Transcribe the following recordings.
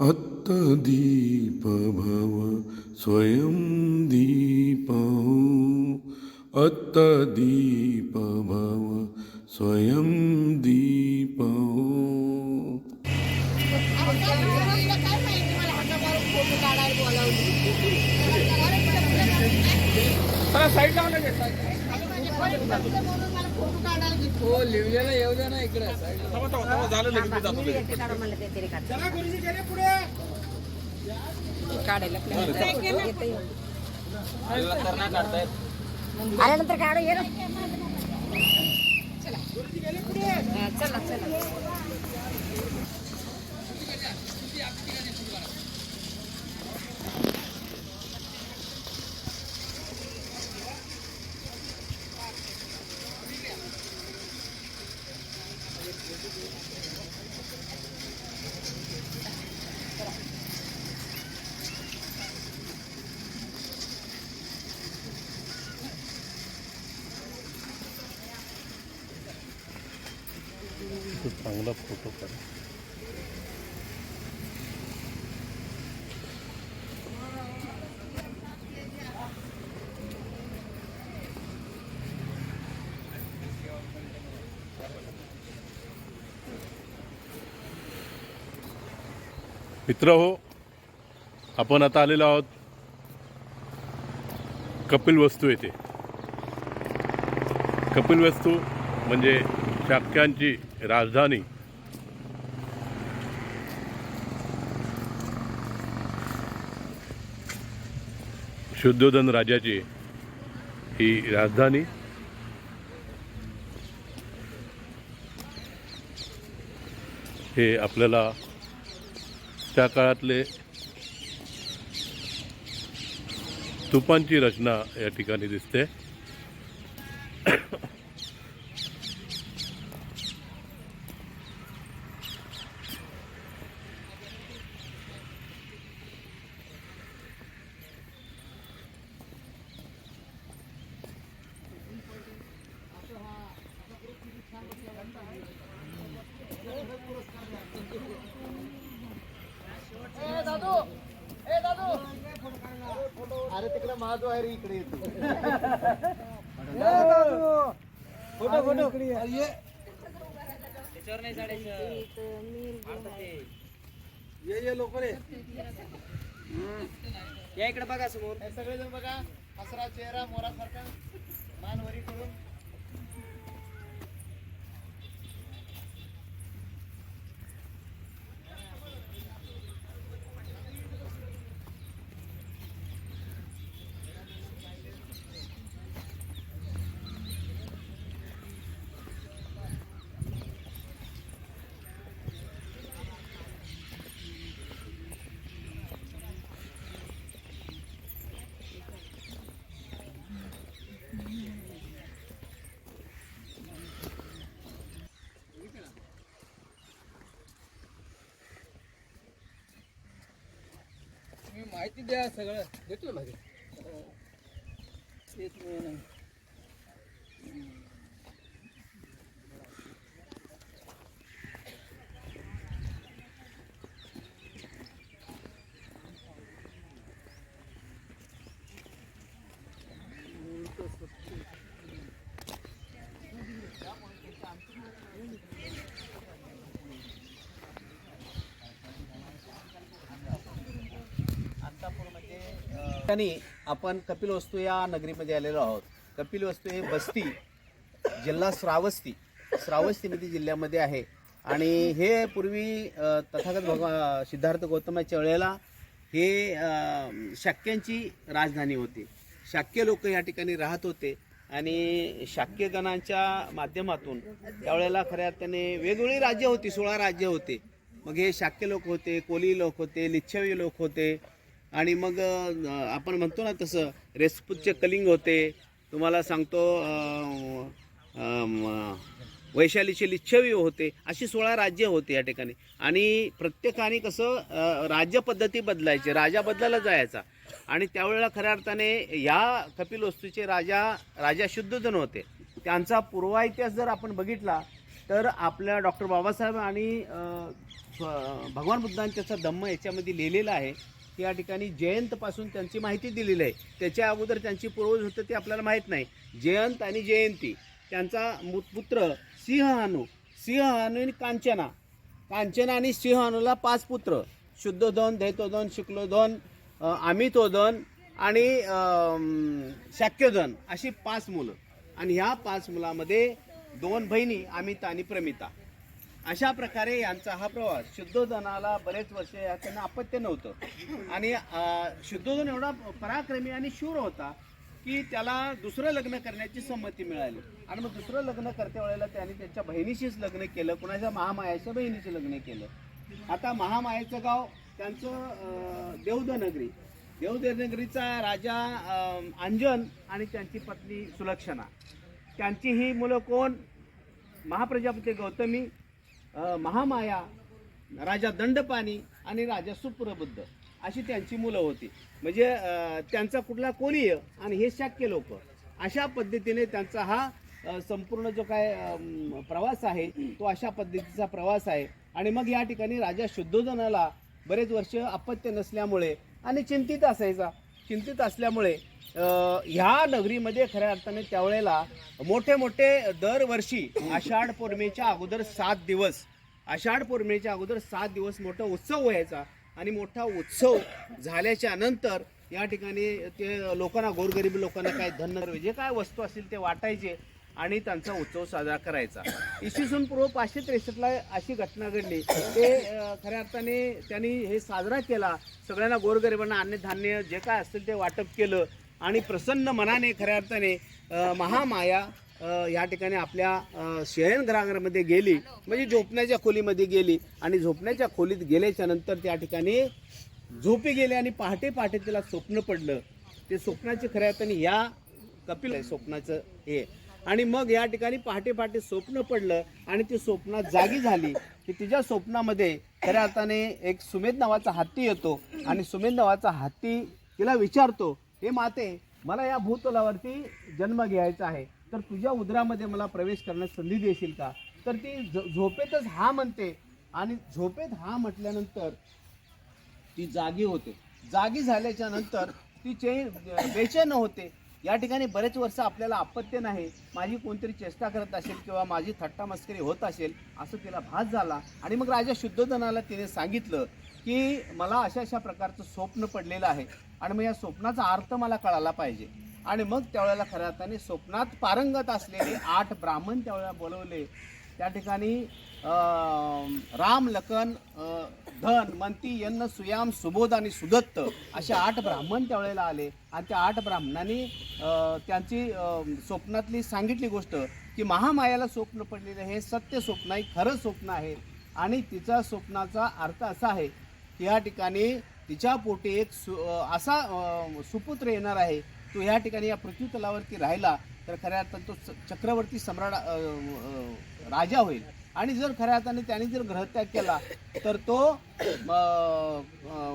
अत्तदीप भव स्वयं दीप। अत्तदीप भव स्वयं दीप। मारून फोटो साईड हो लिहिलेलं येऊ द्या ना इकडे. साईड झालं लगेच मी जातो लगेच. आल्यानंतर काढू ये ना. हा, चला चला. फोटो काढ मित्र हो आपण आता आलेलो आहोत कपिल वस्तू येथे. कपिल वस्तू म्हणजे शाक्यांची राजधानी. शुद्धोधन राजाची ही राजधानी. हे आपल्याला त्या काळातले तुपांची रचना या ठिकाणी दिसते. अरे तिकडे महादेव आहे रे इकडे येतो फोटो फोटो. ये. ये. लोक रे या इकडे बघा समोर. हे सगळेजण बघा हसरा चेहरा मोरासारखा मान वरी करून. द्या सगळं. देतो ना माहिती तेच मेन आपण कपिल वस्तू या नगरीमध्ये आलेलो आहोत. कपिल वस्तू हे बस्ती जिल्हा श्रावस्ती श्रावस्ती नदी जिल्ह्यामध्ये आहे. आणि हे पूर्वी तथागत भगवा सिद्धार्थ गौतमाच्या वेळेला हे शाक्यांची राजधानी होती. शाक्य लोक या ठिकाणी राहत होते. आणि शाक्यगणांच्या माध्यमातून त्यावेळेला खऱ्या अर्थाने वेगवेगळी राज्य होती सोळा राज्य होते. मग हे शाक्य लोक होते कोली लोक होते लिच्छवी लोक होते. आणि मग आपण म्हणतो ना तसं रेसपूतचे कलिंग होते. तुम्हाला सांगतो वैशालीचे लिच्छवी होते. अशी सोळा राज्य होते या ठिकाणी. आणि प्रत्येकाने कसं राज्यपद्धती राज्य पद्धती बदलायची राजा बदलायला जायचा. आणि त्यावेळेला खऱ्या अर्थाने या कपिलवस्तूचे राजा राजा शुद्धोधन होते. त्यांचा पूर्वा इतिहास जर आपण बघितला तर आपल्या डॉक्टर बाबासाहेब आणि भगवान बुद्धांनी धम्म याच्यामध्ये लिहिलेला आहे. या ठिकाणी जयंतपासून त्यांची माहिती दिलेली आहे. त्याच्या अगोदर त्यांची पूर्वज होतं ते आपल्याला माहीत नाही. जयंत आणि जयंती. त्यांचा मु- पुत्र सिंहहानू. सिंहहानू आणि कांचना. कांचना आणि सिंहहानूला पाच पुत्र. शुद्धोधन दैतोधन शुक्लोधन अमितोधन आणि शाक्योधन अशी पाच मुलं. आणि ह्या पाच मुलामध्ये दोन बहिणी अमिता आणि प्रमिता. अशा प्रकारे यांचा हा प्रवास. शुद्धोधनाला बरेच वर्ष त्यांना अपत्य नव्हतं. आणि शुद्धोधन एवढा पराक्रमी आणि शूर होता की त्याला दुसरं लग्न करण्याची संमती मिळाली. आणि मग दुसरं लग्न करते वेळेला त्याने त्याच्या बहिणीशीच लग्न केलं कुणाच्या महामायाच्या बहिणीशी लग्न केलं. आता महामायाचं गाव त्यांचं देवदनगरी देवदनगरीचा नगरीचा राजा अंजन आणि त्यांची पत्नी सुलक्षणा. त्यांची ही मुलं कोण? महाप्रजापती गौतमी महामाया राजा दंडपाणी आणि राजा सुप्रबुद्ध अशी त्यांची मुलं होती. म्हणजे त्यांचा कुठला कोणीय आणि हे शाक्य लोक. अशा पद्धतीने त्यांचा हा संपूर्ण जो काय प्रवास आहे तो अशा पद्धतीचा प्रवास आहे. आणि मग या ठिकाणी राजा शुद्धोधनाला बरेच वर्ष अपत्य नसल्यामुळे आणि चिंतित असायचा. चिंतित असल्यामुळे ह्या नगरीमध्ये खऱ्या अर्थाने त्यावेळेला मोठे मोठे दरवर्षी आषाढ पौर्णिमेच्या अगोदर सात दिवस आषाढ पौर्णिमेच्या अगोदर सात दिवस मोठा उत्सव व्हायचा आणि मोठा उत्सव झाल्याच्यानंतर या ठिकाणी ते लोकांना गोरगरीब लोकांना काय धन जे काय वस्तू असतील ते वाटायचे आणि त्यांचा उत्सव साजरा करायचा. इसवी सन पूर्व पाचशे त्रेसष्टला अशी घटना घडली. ते खऱ्या अर्थाने त्यांनी हे साजरा केला. सगळ्यांना गोरगरिबांना अन्नधान्य जे काय असतील ते वाटप केलं आणि प्रसन्न मनाने खऱ्या अर्थाने महामाया या ठिकाणी आपल्या अं, शयनगृहामध्ये गेली. म्हणजे झोपण्याच्या खोलीमध्ये गेली. आणि झोपण्याच्या खोलीत गेल्याच्यानंतर त्या ठिकाणी झोपी गेले आणि पहाटे पहाटे तिला स्वप्न पडलं. ते स्वप्नाचे खऱ्या अर्थाने या कपिल आहे स्वप्नाचं हे. आणि मग या ठिकाणी पहाटे पहाटे स्वप्न पडलं आणि ती स्वप्नात जागी झाली की तिच्या स्वप्नामध्ये खऱ्या अर्थाने एक सुमेध नावाचा हत्ती येतो आणि सुमेध नावाचा हत्ती तिला विचारतो हे माते मला या भूतलावरती जन्म घ्यायचा आहे तर तुझ्या उदरामध्ये मला प्रवेश करण्यास संधी देशील का? तर ती झोपेतच हा म्हणते आणि झोपेत हा म्हटल्यानंतर ती जागी होते. जागी झाल्याच्यानंतर ती चे बेचैन होते. या ठिकाणी बरेच वर्ष आपल्याला अपत्य नाही. माझी कोणतरी चेष्टा करत असेल किंवा माझी थट्टा मस्करी होत असेल असं तिला भास झाला. आणि मग राजा शुद्धोधनाला तिने सांगितलं की मला अशा अशा प्रकारचं स्वप्न पडलेलं आहे आणि मग या स्वप्नाचा अर्थ मला कळाला पाहिजे. आणि मग त्यावेळेला खऱ्या अर्थाने स्वप्नात पारंगत असलेले आठ ब्राह्मण त्यावेळेला बोलवले. त्या ठिकाणी राम लखन धन मंती यन्न सुयाम सुबोध आणि सुदत्त असे आठ ब्राह्मण त्यावेळेला आले. आणि त्या आठ ब्राह्मणांनी त्यांची स्वप्नातली सांगितली गोष्ट की महामायाला स्वप्न पडलेलं हे सत्य स्वप्न आहे खरं स्वप्न आहे. आणि तिचा स्वप्नाचा अर्थ असा आहे की या ठिकाणी तिच्या पोटी एक सु असा सुपुत्र येणार आहे. तो ह्या ठिकाणी या पृथ्वी तलावरती राहिला. तर खऱ्या अर्थाने तो च- चक्रवर्ती सम्राट राजा होईल. आणि जर खऱ्या अर्थाने त्याने जर ग्रहत्याग केला तर तो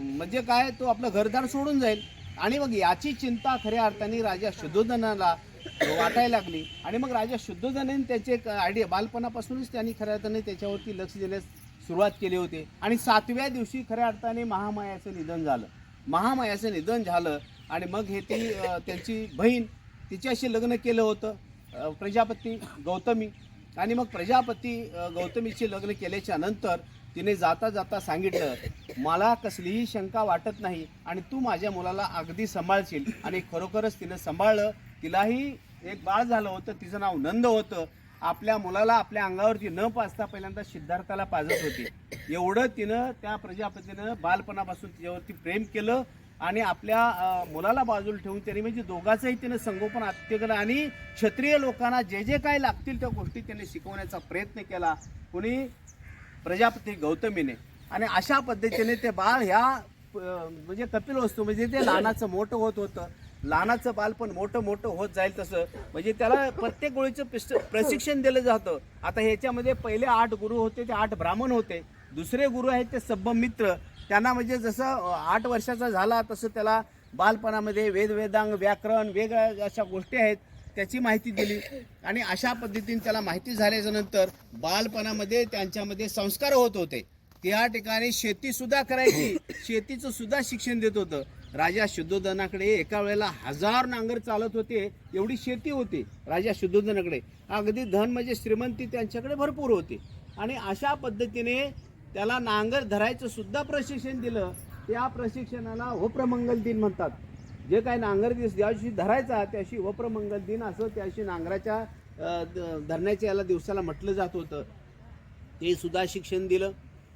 म्हणजे काय तो आपलं घरदार सोडून जाईल. आणि मग याची चिंता खऱ्या अर्थाने राजा शुद्धोधनाला वाटायला लागली. आणि मग राजा शुद्धोधनाने त्याचे एक आयडिया बालपणापासूनच त्यांनी खऱ्या अर्थाने त्याच्यावरती लक्ष देण्यास सुरुवात केली होती. आणि सातव्या दिवशी खऱ्या अर्थाने महामायाचं निधन झालं. महामायाचं निधन झालं आणि मग हे ती त्यांची बहीण तिच्याशी लग्न केलं होतं प्रजापती गौतमी. आणि मग प्रजापती गौतमीशी लग्न केल्याच्यानंतर तिने जाता जाता सांगितलं मला कसलीही शंका वाटत नाही आणि तू माझ्या मुलाला अगदी सांभाळशील. आणि खरोखरच तिनं सांभाळलं. तिलाही एक बाळ झालं होतं तिचं नाव नंद होतं. आपल्या मुलाला आपल्या अंगावरती न पाजता पहिल्यांदा सिद्धार्थाला पाजत होती. एवढं तिनं त्या प्रजापतीनं बालपणापासून तिच्यावरती प्रेम केलं. आणि आपल्या मुलाला बाजूला ठेवून त्यांनी म्हणजे दोघांचंही त्याने संगोपन आत्य केलं आणि क्षत्रिय लोकांना जे जे काय लागतील त्या गोष्टी त्यांनी शिकवण्याचा प्रयत्न केला. कुणी? प्रजापती गौतमीने. आणि अशा पद्धतीने ते बाळ ह्या म्हणजे कपिल वस्तू म्हणजे ते लहानाचं मोठं होत होतं. लहानाचं बाल पण मोठं मोठं होत जाईल तसं. म्हणजे त्याला प्रत्येक गोळीचं प्रशिक्षण दिलं जातं. आता ह्याच्यामध्ये पहिले आठ गुरु होते ते आठ ब्राह्मण होते. दुसरे गुरु आहेत ते सब्ब मित्र त्यांना म्हणजे जसं आठ वर्षाचा झाला तसं त्याला बालपणामध्ये वेद वेदांग व्याकरण वेगळ्या अशा गोष्टी आहेत त्याची माहिती दिली. आणि अशा पद्धतीने त्याला माहिती झाल्याच्यानंतर बालपणामध्ये त्यांच्यामध्ये संस्कार होत होते. त्या ठिकाणी शेतीसुद्धा करायची. शेतीचं सुद्धा शिक्षण देत होतं. राजा शुद्धोधनाकडे एका वेळेला हजार नांगर चालत होते. एवढी शेती होती राजा शुद्धोधनाकडे अगदी धन म्हणजे श्रीमंती त्यांच्याकडे भरपूर होती. आणि अशा पद्धतीने त्याला नांगर धरायचं सुद्धा प्रशिक्षण दिलं त्या प्रशिक्षणाला वप्रमंगल दिन म्हणतात. जे काय नांगर दिवस ज्या दिवशी धरायचा त्याशी वप्रमंगल दिन असं त्याशी नांगराच्या द- धरण्याच्या याला दिवसाला म्हटलं जात होतं. ते सुद्धा शिक्षण दिलं.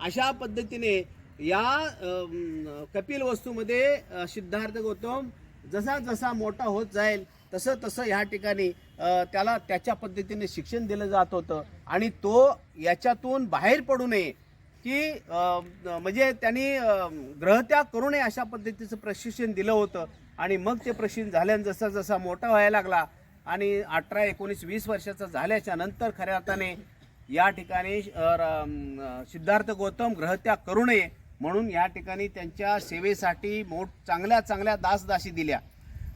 अशा पद्धतीने या कपिल वस्तूमध्ये सिद्धार्थ गौतम जसा जसा मोठा होत जाईल तसं तसं ह्या ठिकाणी त्याला त्याच्या पद्धतीने शिक्षण दिलं जात होतं. आणि तो याच्यातून बाहेर पडू नये की म्हणजे त्यांनी ग्रहत्याग करू नये अशा पद्धतीचं प्रशिक्षण दिलं होतं. आणि मग ते प्रशिक्षण झाल्यानं जसा जसा मोठा व्हायला लागला आणि अठरा एकोणीस वीस वर्षाचा झाल्याच्यानंतर खऱ्या अर्थाने या ठिकाणी सिद्धार्थ गौतम ग्रहत्याग करू नये म्हणून या ठिकाणी त्यांच्या सेवेसाठी मोठ चांगल्या चांगल्या दासदासी दिल्या.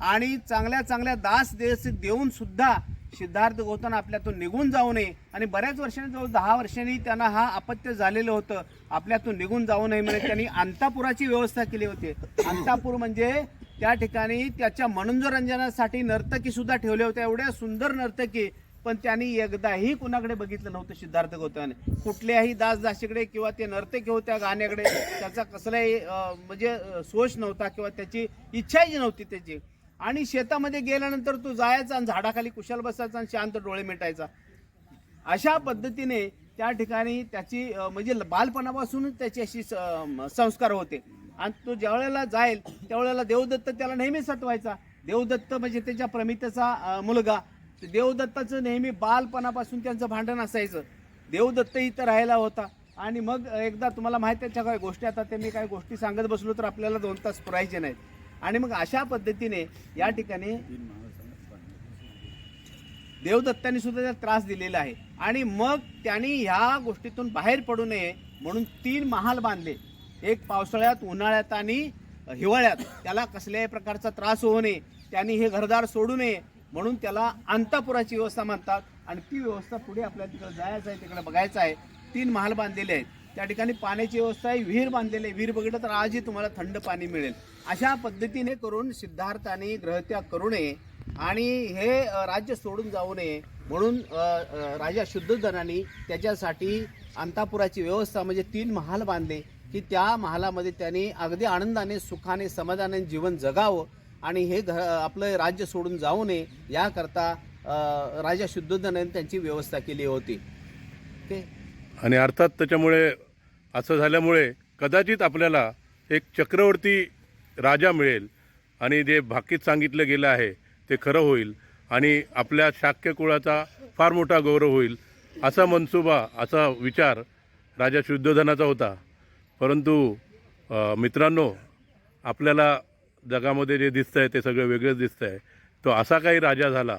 आणि चांगल्या चांगल्या दास देऊन सुद्धा सिद्धार्थ गौतम आपल्यातून निघून जाऊ नये. आणि बऱ्याच वर्षांनी जवळ दहा वर्षांनी त्यांना हा अपत्य झालेलं होतं. आपल्यातून निघून जाऊ नये म्हणजे त्यांनी अंतापुराची व्यवस्था केली होती. अंतापूर म्हणजे त्या ठिकाणी त्याच्या मनोरंजनासाठी नर्तकी सुद्धा ठेवल्या होत्या एवढ्या सुंदर नर्तकी. पण त्यांनी एकदाही कुणाकडे बघितलं नव्हतं सिद्धार्थ गौतमाने कुठल्याही दासदासीकडे किंवा ते नर्तकी होत्या गाण्याकडे त्याचा कसलाही म्हणजे सोच नव्हता किंवा त्याची इच्छाही नव्हती त्याची. आणि शेतामध्ये गेल्यानंतर तो जायचा आणि झाडाखाली कुशाल बसायचा आणि शांत डोळे मिटायचा. अशा पद्धतीने त्या ठिकाणी त्याची म्हणजे बालपणापासूनच त्याची अशी स- संस्कार होते. आणि तो ज्या वेळेला जाईल त्यावेळेला देवदत्त त्याला नेहमी सटवायचा देवदत्त म्हणजे त्याच्या प्रमितेचा मुलगा. देवदत्ताचं नेहमी बालपणापासून त्यांचं भांडण असायचं. देवदत्त इथं राहायला होता. आणि मग एकदा तुम्हाला माहिती आहे त्या काही गोष्टी आता ते मी काही गोष्टी सांगत बसलो तर आपल्याला दोन तास पुरायचे नाहीत. आणि मग अशा पद्धतीने या ठिकाणी देवदत्तांनी सुद्धा त्याला त्रास दिलेला आहे. आणि मग त्यांनी ह्या गोष्टीतून बाहेर पडू नये म्हणून तीन महाल बांधले. एक पावसाळ्यात उन्हाळ्यात आणि हिवाळ्यात. त्याला कसल्याही प्रकारचा त्रास होऊ नये. त्यांनी हे घरदार सोडू नये म्हणून त्याला अंतापुराची व्यवस्था म्हणतात. आणि ती व्यवस्था पुढे आपल्याला तिकडे जायचं आहे तिकडे बघायचं आहे. तीन महाल बांधलेले आहेत. त्या ठिकाणी पाण्याची व्यवस्था आहे. विहीर बांधलेली आहे. विहीर बघितलं तर आजही तुम्हाला थंड पाणी मिळेल. अशा पद्धतीने करून सिद्धार्थाने ग्रहत्याग करू नये आणि हे राज्य सोडून जाऊ नये म्हणून राजा शुद्धोधनाने त्याच्यासाठी अंतापुराची व्यवस्था म्हणजे तीन महाल बांधले की त्या महालामध्ये त्यांनी अगदी आनंदाने सुखाने समाधानाने जीवन जगावं आणि हे घ आपलं राज्य सोडून जाऊ नये याकरता राजा शुद्धोधनाने त्यांची व्यवस्था केली होती. ओके? आणि अर्थात त्याच्यामुळे असं झाल्यामुळे कदाचित आपल्याला एक चक्रवर्ती राजा मिळेल आणि जे भाकीत सांगितलं गेलं आहे ते खरं होईल आणि आपल्या शाक्य कुळाचा फार मोठा गौरव होईल असा मनसुबा असा विचार राजा शुद्धोधनाचा होता. परंतु मित्रांनो आपल्याला जगामध्ये जे दिसतं आहे ते सगळं वेगळंच दिसतं आहे तो असा काही राजा झाला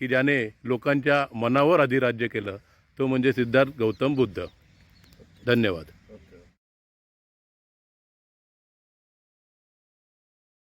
की ज्याने लोकांच्या मनावर अधिराज्य केलं. तो म्हणजे सिद्धार्थ गौतम बुद्ध. धन्यवाद.